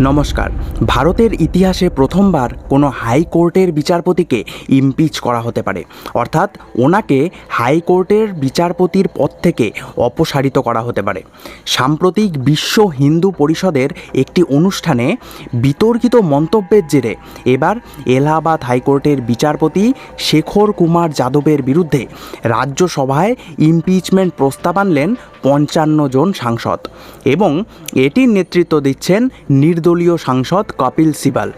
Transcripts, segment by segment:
নমস্কার। ভারতের ইতিহাসে প্রথমবার কোনো হাইকোর্টের বিচারপতিকে ইমপিচ করা হতে পারে। অর্থাৎ ওনাকে হাইকোর্টের বিচারপতির পদ থেকে অপসারিত করা হতে পারে। সাম্প্রতিক বিশ্ব হিন্দু পরিষদের একটি অনুষ্ঠানে বিতর্কিত মন্তব্যের জেরে এবার এলাহাবাদ হাইকোর্টের বিচারপতি শেখর কুমার যাদবের বিরুদ্ধে রাজ্যসভায় ইমপিচমেন্ট প্রস্তাব আনলেন পঞ্চান্ন জন সাংসদ। এবং এটির নেতৃত্ব দিচ্ছেন নির্দলীয় সাংসদ কপিল সিবাল।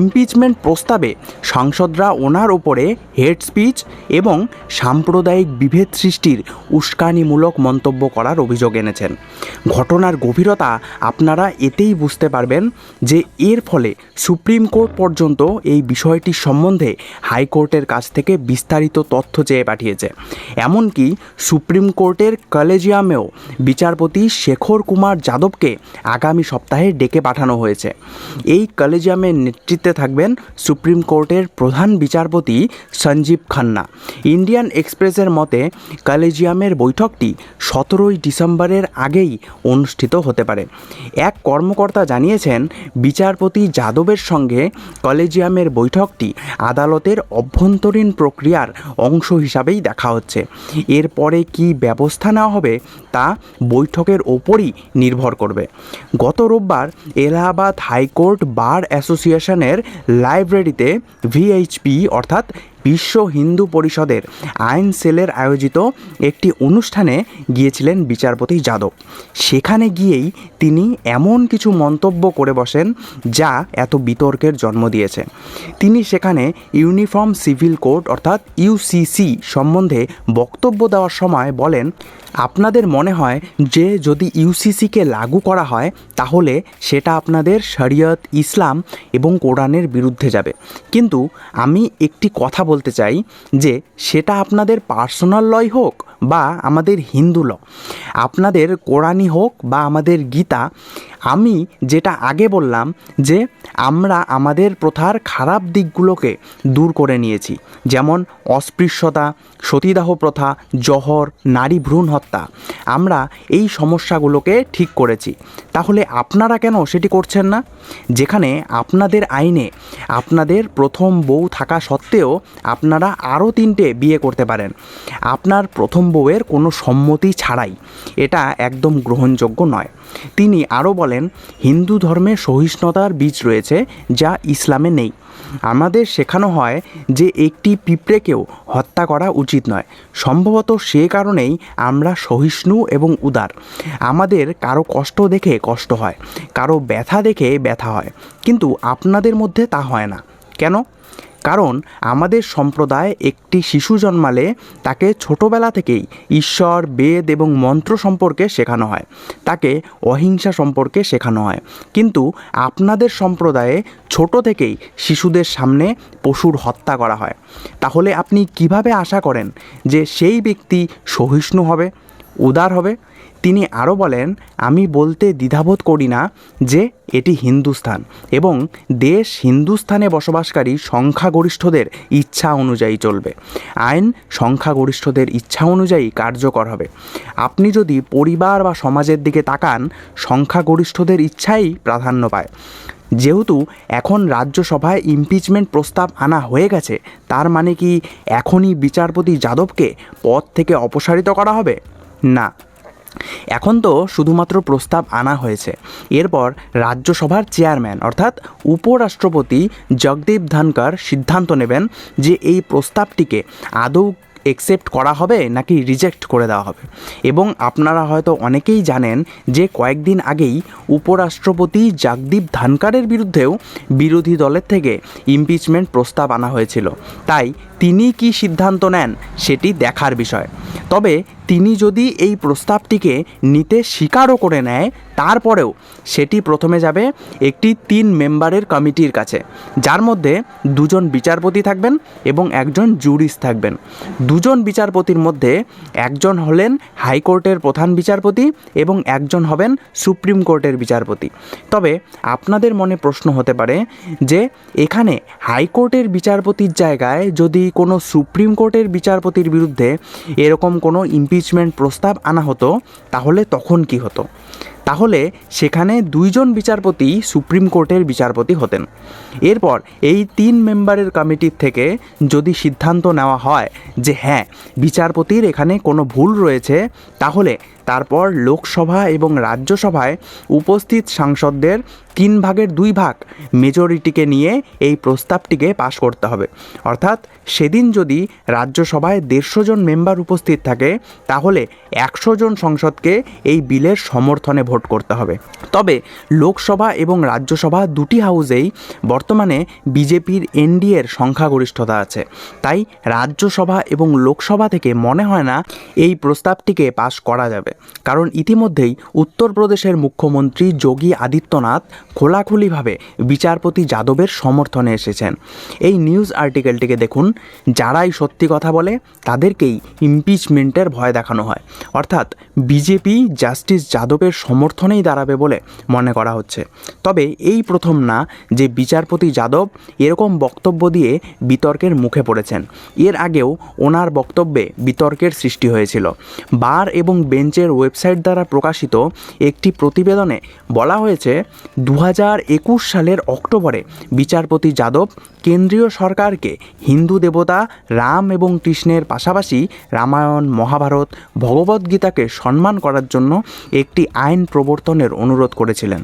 ইমপিচমেন্ট প্রস্তাবে সাংসদরা ওনার ওপরে হেড স্পিচ এবং সাম্প্রদায়িক বিভেদ সৃষ্টির উস্কানিমূলক মন্তব্য করার অভিযোগ এনেছেন। ঘটনার গভীরতা আপনারা এতেই বুঝতে পারবেন যে এর ফলে সুপ্রিম কোর্ট পর্যন্ত এই বিষয়টি সম্বন্ধে হাইকোর্টের কাছ থেকে বিস্তারিত তথ্য চেয়ে পাঠিয়েছে। এমনকি সুপ্রিম কোর্টের কলেজিয়ামেও বিচারপতি শেখর কুমার যাদবকে আগামী সপ্তাহে ডেকে পাঠানো হয়েছে। এই কলেজিয়ামের নেতৃত্বে থাকবেন সুপ্রিম কোর্টের প্রধান বিচারপতি সঞ্জীব খান্না। ইন্ডিয়ান এক্সপ্রেসের মতে, কলেজিয়ামের বৈঠকটি সতেরোই ডিসেম্বরের আগেই অনুষ্ঠিত হতে পারে। এক কর্মকর্তা জানিয়েছেন, বিচারপতি যাদবের সঙ্গে কলেজিয়ামের বৈঠকটি আদালতের অভ্যন্তরীণ প্রক্রিয়ার অংশ হিসাবেই দেখা হচ্ছে। এরপরে কি ব্যবস্থা নেওয়া হবে তা বৈঠকের ওপরই নির্ভর করবে। গত রোববার এলাহাবাদ হাইকোর্ট বার অ্যাসোসিয়েশনের লাইব্রেরিতে ভিএইচপি অর্থাৎ বিশ্ব হিন্দু পরিষদের আইন সেলের আয়োজিত একটি অনুষ্ঠানে গিয়েছিলেন বিচারপতি যাদব। সেখানে গিয়েই তিনি এমন কিছু মন্তব্য করে বসেন যা এত বিতর্কের জন্ম দিয়েছে। তিনি সেখানে ইউনিফর্ম সিভিল কোড অর্থাৎ ইউসিসি সম্বন্ধে বক্তব্য দেওয়ার সময় বলেন, আপনাদের মনে হয় যে যদি ইউসিসিকে লাগু করা হয়, তাহলে সেটা আপনাদের শরিয়ত ইসলাম এবং কোরআনের বিরুদ্ধে যাবে। কিন্তু আমি একটি কথা বলতে চাই যে সেটা আপনাদের পার্সোনাল লয় হোক বা আমাদের হিন্দু ল আপনাদের কোরআনই হোক বা আমাদের গীতা, আমি যেটা আগে বললাম যে আমরা আমাদের প্রথার খারাপ দিকগুলোকে দূর করে নিয়েছি। যেমন অস্পৃশ্যতা, সতীদাহ প্রথা, জহর, নারী ভ্রূণ হত্যা। আমরা এই সমস্যাগুলোকে ঠিক করেছি। তাহলে আপনারা কেন সেটি করছেন না? যেখানে আপনাদের আইনে আপনাদের প্রথম বউ থাকা সত্ত্বেও আপনারা আরও তিনটে বিয়ে করতে পারেন। আপনার প্রথম বউয়ের কোনো সম্মতি ছাড়াই। এটা একদম গ্রহণযোগ্য নয়। তিনি আরও বলেন, হিন্দু ধর্মে সহিষ্ণুতার বীজ রয়েছে যা ইসলামে নেই। আমাদের শেখানো হয় যে একটি পিঁপড়েকেও হত্যা করা উচিত নয়। সম্ভবত সে কারণেই আমরা সহিষ্ণু এবং উদার। আমাদের কারও কষ্ট দেখে কষ্ট হয়, কারও ব্যথা দেখে ব্যথা হয়। কিন্তু আপনাদের মধ্যে তা হয় না। কেন? কারণ আমাদের সম্প্রদায় একটি শিশু জন্মালে তাকে ছোটবেলা থেকেই ঈশ্বর, বেদ এবং মন্ত্র সম্পর্কে শেখানো হয়। তাকে অহিংসা সম্পর্কে শেখানো হয়। কিন্তু আপনাদের সম্প্রদায়ে ছোট থেকেই শিশুদের সামনে পশুর হত্যা করা হয়। তাহলে আপনি কীভাবে আশা করেন যে সেই ব্যক্তি সহিষ্ণু হবে, উদার হবে? তিনি আরও বলেন, আমি বলতে দ্বিধাবোধ করি না যে এটি হিন্দুস্থান এবং দেশ হিন্দুস্থানে বসবাসকারী সংখ্যাগরিষ্ঠদের ইচ্ছা অনুযায়ী চলবে। আইন সংখ্যাগরিষ্ঠদের ইচ্ছা অনুযায়ী কার্যকর হবে। আপনি যদি পরিবার বা সমাজের দিকে তাকান, সংখ্যাগরিষ্ঠদের ইচ্ছাই প্রাধান্য পায়। যেহেতু এখন রাজ্যসভায় ইমপিচমেন্ট প্রস্তাব আনা হয়ে গেছে, তার মানে কি এখনই বিচারপতি যাদবকে পদ থেকে অপসারিত করা হবে? না। এখন তো শুধুমাত্র প্রস্তাব আনা হয়েছে। এরপর রাজ্যসভার চেয়ারম্যান অর্থাৎ উপরাষ্ট্রপতি জগদীপ ধনকর সিদ্ধান্ত নেবেন যে এই প্রস্তাবটিকে আদৌ একসেপ্ট করা হবে নাকি রিজেক্ট করে দেওয়া হবে। এবং আপনারা হয়তো অনেকেই জানেন যে কয়েকদিন আগেই উপরাষ্ট্রপতি জগদীপ ধনকরের বিরুদ্ধেও বিরোধী দলের থেকে ইমপিচমেন্ট প্রস্তাব আনা হয়েছিল। তাই তিনি কি সিদ্ধান্ত নেন সেটি দেখার বিষয়। তবে তিনি যদি এই প্রস্তাবটিকে নিতে স্বীকারও করে নেয়, তারপরেও সেটি প্রথমে যাবে একটি তিন মেম্বারের কমিটির কাছে, যার মধ্যে দুজন বিচারপতি থাকবেন এবং একজন জুরিস থাকবেন। দুজন বিচারপতির মধ্যে একজন হলেন হাইকোর্টের প্রধান বিচারপতি এবং একজন হবেন সুপ্রিম কোর্টের বিচারপতি। তবে আপনাদের মনে প্রশ্ন হতে পারে যে, এখানে হাইকোর্টের বিচারপতির জায়গায় যদি কোনো সুপ্রিম কোর্টের বিচারপতির বিরুদ্ধে এরকম কোনো ইম্পি ইমপিচমেন্ট প্রস্তাব আনা হতো, তাহলে তখন কি হতো? তাহলে সেখানে দুইজন বিচারপতি সুপ্রিম কোর্টের বিচারপতি হতেন। এরপর এই তিন মেম্বারের কমিটির থেকে যদি সিদ্ধান্ত নেওয়া হয় যে হ্যাঁ বিচারপতির এখানে কোনো ভুল রয়েছে, তাহলে তারপর লোকসভা এবং রাজ্যসভায় উপস্থিত সাংসদদের তিন ভাগের দুই ভাগ মেজরিটিকে নিয়ে এই প্রস্তাবটিকে পাশ করতে হবে। অর্থাৎ সেদিন যদি রাজ্যসভায় দেড়শো জন মেম্বার উপস্থিত থাকে, তাহলে একশো জন সংসদকে এই বিলের সমর্থনে ভোট করতে হবে। তবে লোকসভা এবং রাজ্যসভা দুটি হাউসেই বর্তমানে বিজেপির এনডিএর সংখ্যাগরিষ্ঠতা আছে। তাই রাজ্যসভা এবং লোকসভা থেকে মনে হয় না এই প্রস্তাবটিকে পাশ করা যাবে। কারণ ইতিমধ্যেই উত্তরপ্রদেশের মুখ্যমন্ত্রী যোগী আদিত্যনাথ খোলাখুলিভাবে বিচারপতি যাদবের সমর্থনে এসেছেন। এই নিউজ আর্টিকেলটিকে দেখুন, যারাই সত্যি কথা বলে, তাদেরকেই ইমপিচমেন্টের ভয় দেখানো হয়। অর্থাৎ বিজেপি জাস্টিস যাদবের সমর্থনেই দাঁড়াবে বলে মনে করা হচ্ছে। তবে এই প্রথম না যে বিচারপতি যাদব এরকম বক্তব্য দিয়ে বিতর্কের মুখে পড়েছেন। এর আগেও ওনার বক্তব্যে বিতর্কের সৃষ্টি হয়েছিল। বার এবং বেঞ্চের ওয়েবসাইট দ্বারা প্রকাশিত একটি প্রতিবেদনে বলা হয়েছে দু একুশ সালের অক্টোবরে বিচারপতি যাদব কেন্দ্রীয় সরকারকে হিন্দু দেবতা রাম এবং কৃষ্ণের পাশাপাশি রামায়ণ, মহাভারত ভগবদ্গীতাকে সম্মান করার জন্য একটি আইন প্রবর্তনের অনুরোধ করেছিলেন।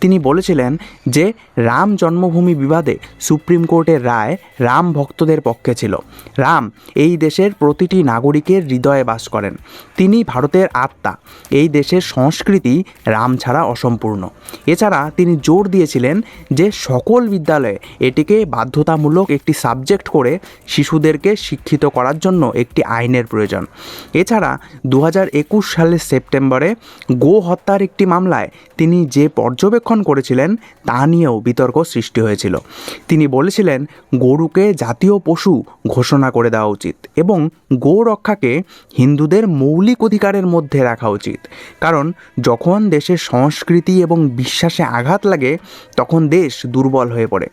তিনি বলেছিলেন যে, রাম জন্মভূমি বিবাদে সুপ্রিম কোর্টের রায় রাম ভক্তদের পক্ষে ছিল। রাম এই দেশের প্রতিটি নাগরিকের হৃদয়ে বাস করেন। তিনি ভারতের আত্মা। এই দেশের সংস্কৃতি রাম ছাড়া অসম্পূর্ণ। এছাড়া তিনি জোর দিয়েছিলেন যে সকল বিদ্যালয়ে এটিকে বাধ্যতামূলক একটি সাবজেক্ট করে শিশুদেরকে শিক্ষিত করার জন্য একটি আইনের প্রয়োজন। এছাড়া দু একুশ সালের সেপ্টেম্বরে গো হত্যার একটি মামলায় তিনি যে পর্যবেক্ষণ করেছিলেন তা নিয়েও বিতর্ক সৃষ্টি হয়েছিল। তিনি বলেছিলেন, গরুকে জাতীয় পশু ঘোষণা করে দেওয়া উচিত এবং গো রক্ষাকে হিন্দুদের মৌলিক অধিকারের মধ্যে রাখা উচিত। কারণ যখন দেশের সংস্কৃতি এবং বিশ্বাসে আঘাত লাগে, তখন দেশ দুর্বল হয়ে পড়ে।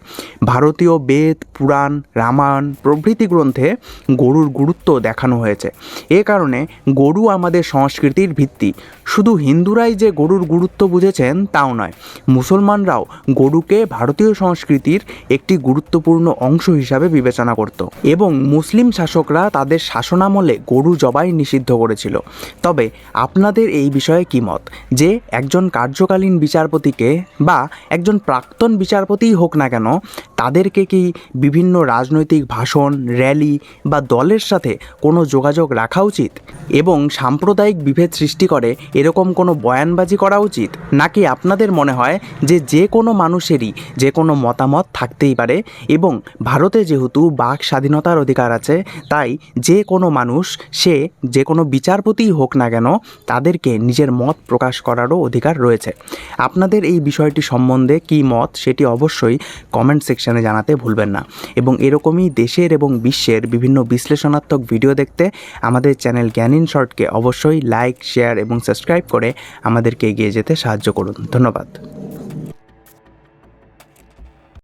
ভারতীয় বেদ, পুরাণ, রামায়ণ প্রভৃতি গ্রন্থে গরুর গুরুত্ব দেখানো হয়েছে। এ কারণে গরু আমাদের সংস্কৃতির ভিত্তি। শুধু হিন্দুরাই যে গরুর গুরুত্ব বুঝেছেন, তাও নয়, মুসলমানরাও গরুকে ভারতীয় সংস্কৃতির একটি গুরুত্বপূর্ণ অংশ হিসাবে বিবেচনা করত। এবং মুসলিম শাসকরা তাদের শাসনামলে গরু জবাই নিষিদ্ধ করেছিল। তবে আপনাদের এই বিষয়ে কি মত? যে একজন কার্যকালীন বিচারপতিকে বা একজন প্রাক্তন বিচারপতিই হোক না কেন তাদেরকে কি বিভিন্ন রাজনৈতিক ভাষণ র্যালি বা দলের সাথে কোনো যোগাযোগ রাখা উচিত? এবং সাম্প্রদায়িক বিভেদ সৃষ্টি করে এরকম কোনো বয়ানবাজি করা উচিত? নাকি আপনাদের মনে হয় যে যে কোনো মানুষেরই যে কোনো মতামত থাকতেই পারে? এবং ভারতে যেহেতু বাক স্বাধীনতার অধিকার আছে, তাই যে কোনো মানুষ, সে যে কোনো বিচারপতিই হোক না কেন, তাদেরকে নিজের মত প্রকাশ করারও অধিকার রয়েছে। আপনাদের এই বিষয়টি সম্বন্ধে কী মত, সেটি অবশ্যই কমেন্ট সেকশনে জানাতে ভুলবেন না। এবং এরকমই দেশের এবং বিশ্বের বিভিন্ন বিশ্লেষণাত্মক ভিডিও দেখতে আমাদের চ্যানেল জ্ঞানিন শর্টকে অবশ্যই লাইক, শেয়ার এবং সাবস্ক্রাইব করে আমাদেরকে এগিয়ে যেতে সাহায্য করুন। ধন্যবাদ।